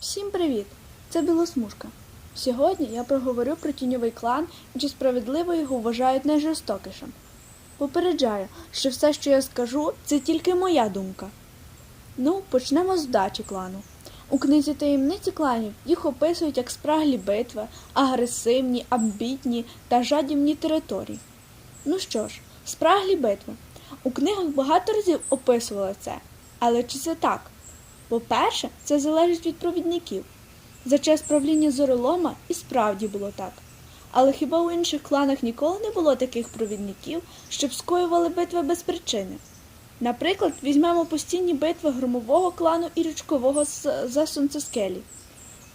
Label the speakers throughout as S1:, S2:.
S1: Всім привіт! Це Білосмужка. Сьогодні я проговорю про тіньовий клан і чи справедливо його вважають найжорстокішим. Попереджаю, що все, що я скажу, це тільки моя думка. Ну, почнемо з вдачі клану. У книзі таємниці кланів їх описують як спраглі битви, агресивні, амбітні та жадібні території. Ну що ж, спраглі битви. У книгах багато разів описували це. Але чи це так? По-перше, це залежить від провідників. За час правління Зоролома і справді було так. Але хіба у інших кланах ніколи не було таких провідників, щоб скоювали битви без причини? Наприклад, візьмемо постійні битви громового клану і річкового за сонцескелі.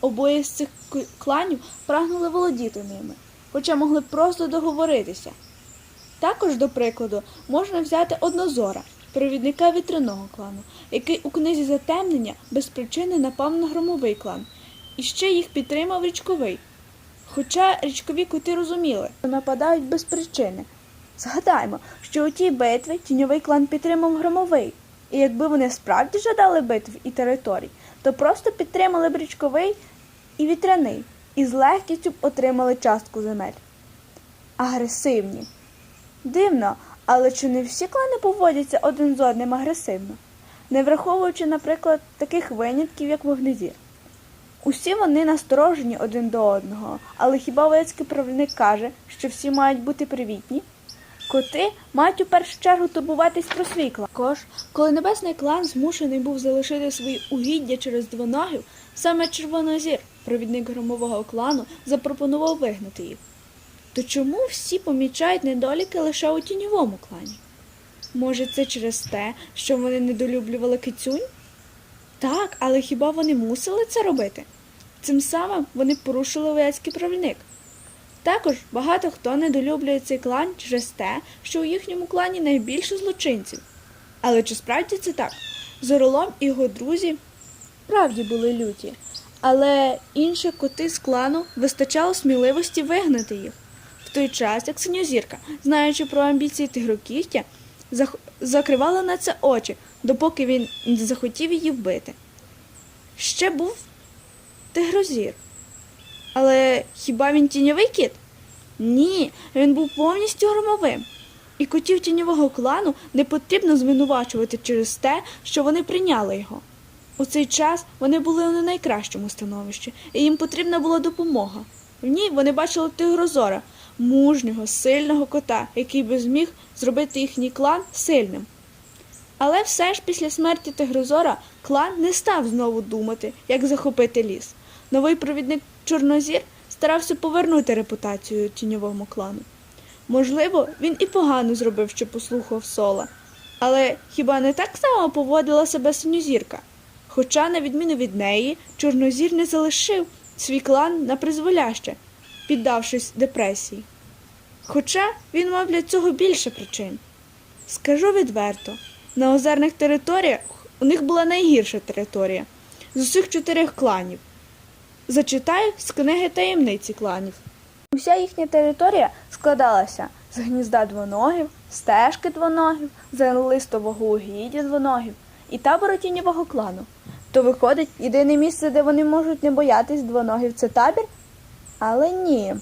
S1: Обоє з цих кланів прагнули володіти ними, хоча могли просто договоритися. Також, до прикладу, можна взяти однозора, провідника вітряного клану, який у книзі затемнення без причини напав на громовий клан, і ще їх підтримав річковий. Хоча річкові коти розуміли, що нападають без причини. Згадаймо, що у тій битві тіньовий клан підтримав громовий, і якби вони справді жадали битв і територій, то просто підтримали б річковий і вітряний, і з легкістю б отримали частку земель. Агресивні. Дивно, але чи не всі клани поводяться один з одним агресивно, не враховуючи, наприклад, таких винятків, як вогнезір. Усі вони насторожені один до одного, але хіба воєцький правник каже, що всі мають бути привітні? Коти мають у першу чергу турбуватись про свій клан. Також, коли небесний клан змушений був залишити свої угіддя через двоногів, саме Червонозір, провідник громового клану, запропонував вигнати їх. То чому всі помічають недоліки лише у тіньовому клані? Може, це через те, що вони недолюблювали кицюнь? Так, але хіба вони мусили це робити? Цим самим вони порушили вояцький правильник. Також багато хто недолюблює цей клан через те, що у їхньому клані найбільше злочинців. Але чи справді це так? Зоролом і його друзі справді були люті, але інші коти з клану вистачало сміливості вигнати їх. Той час, як синьозірка, знаючи про амбіції тигрокігтя, зах- закривала на це очі, допоки він не захотів її вбити. Ще був тигрозір. Але хіба він тіньовий кіт? Ні, він був повністю громовим. І котів тіньового клану не потрібно звинувачувати через те, що вони прийняли його. У цей час вони були у не найкращому становищі, і їм потрібна була допомога. В ній вони бачили тигрозора, мужнього, сильного кота, який би зміг зробити їхній клан сильним. Але все ж після смерті Тигрозора клан не став знову думати, як захопити ліс. Новий провідник Чорнозір старався повернути репутацію тіньовому клану. Можливо, він і погано зробив, що послухав Сола. Але хіба не так само поводила себе синьозірка? Хоча, на відміну від неї, Чорнозір не залишив свій клан на призволяще, піддавшись депресії. Хоча він мав для цього більше причин. Скажу відверто, на озерних територіях у них була найгірша територія з усіх чотирьох кланів. Зачитаю з книги таємниці кланів. Уся їхня територія складалася з гнізда двоногів, стежки двоногів, зелистового угіддя двоногів і табору тіньового клану. То виходить, єдине місце, де вони можуть не боятись двоногів, це табір? Але ні.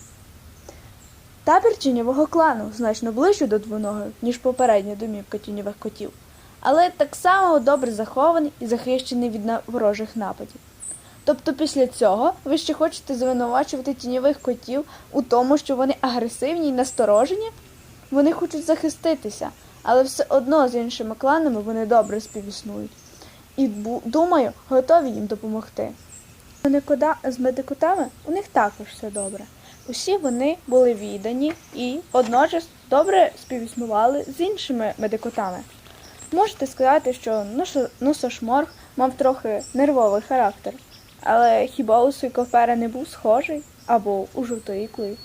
S1: Табір тіньового клану значно ближче до двоногих, ніж попередня домівка тіньових котів, але так само добре захований і захищений від ворожих нападів. Тобто після цього ви ще хочете звинувачувати тіньових котів у тому, що вони агресивні і насторожені? Вони хочуть захиститися, але все одно з іншими кланами вони добре співіснують. І думаю, готові їм допомогти. З медикотами у них також все добре. Усі вони були віддані і одночас добре співіснували з іншими медикотами. Можете сказати, що носошморг мав трохи нервовий характер, але хіба у Суйкофера не був схожий або у жовтоїклий?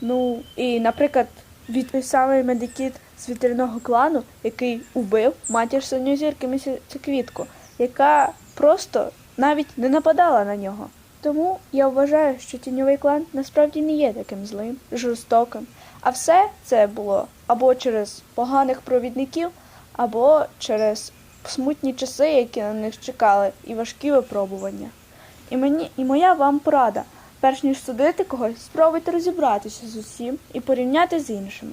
S1: Ну, і, наприклад, від той самий медикіт з вітряного клану, який убив матір синьозірки місяцеквітку, яка просто навіть не нападала на нього. Тому я вважаю, що тіньовий клан насправді не є таким злим, жорстоким. А все це було або через поганих провідників, або через смутні часи, які на них чекали, і важкі випробування. І мені, і моя вам порада. Перш ніж судити когось, спробуйте розібратися з усім і порівняти з іншими.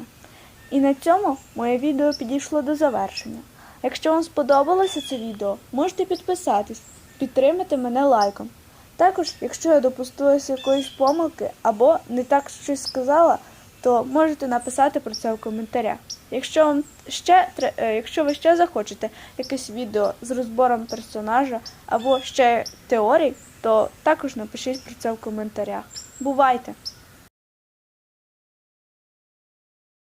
S1: І на цьому моє відео підійшло до завершення. Якщо вам сподобалося це відео, можете підписатись, підтримати мене лайком. Також, якщо я допустилася якоїсь помилки або не так щось сказала, то можете написати про це в коментарях. Якщо вам ще е, якщо ви ще захочете якесь відео з розбором персонажа або ще теорій, то також напишіть про це в коментарях. Бувайте!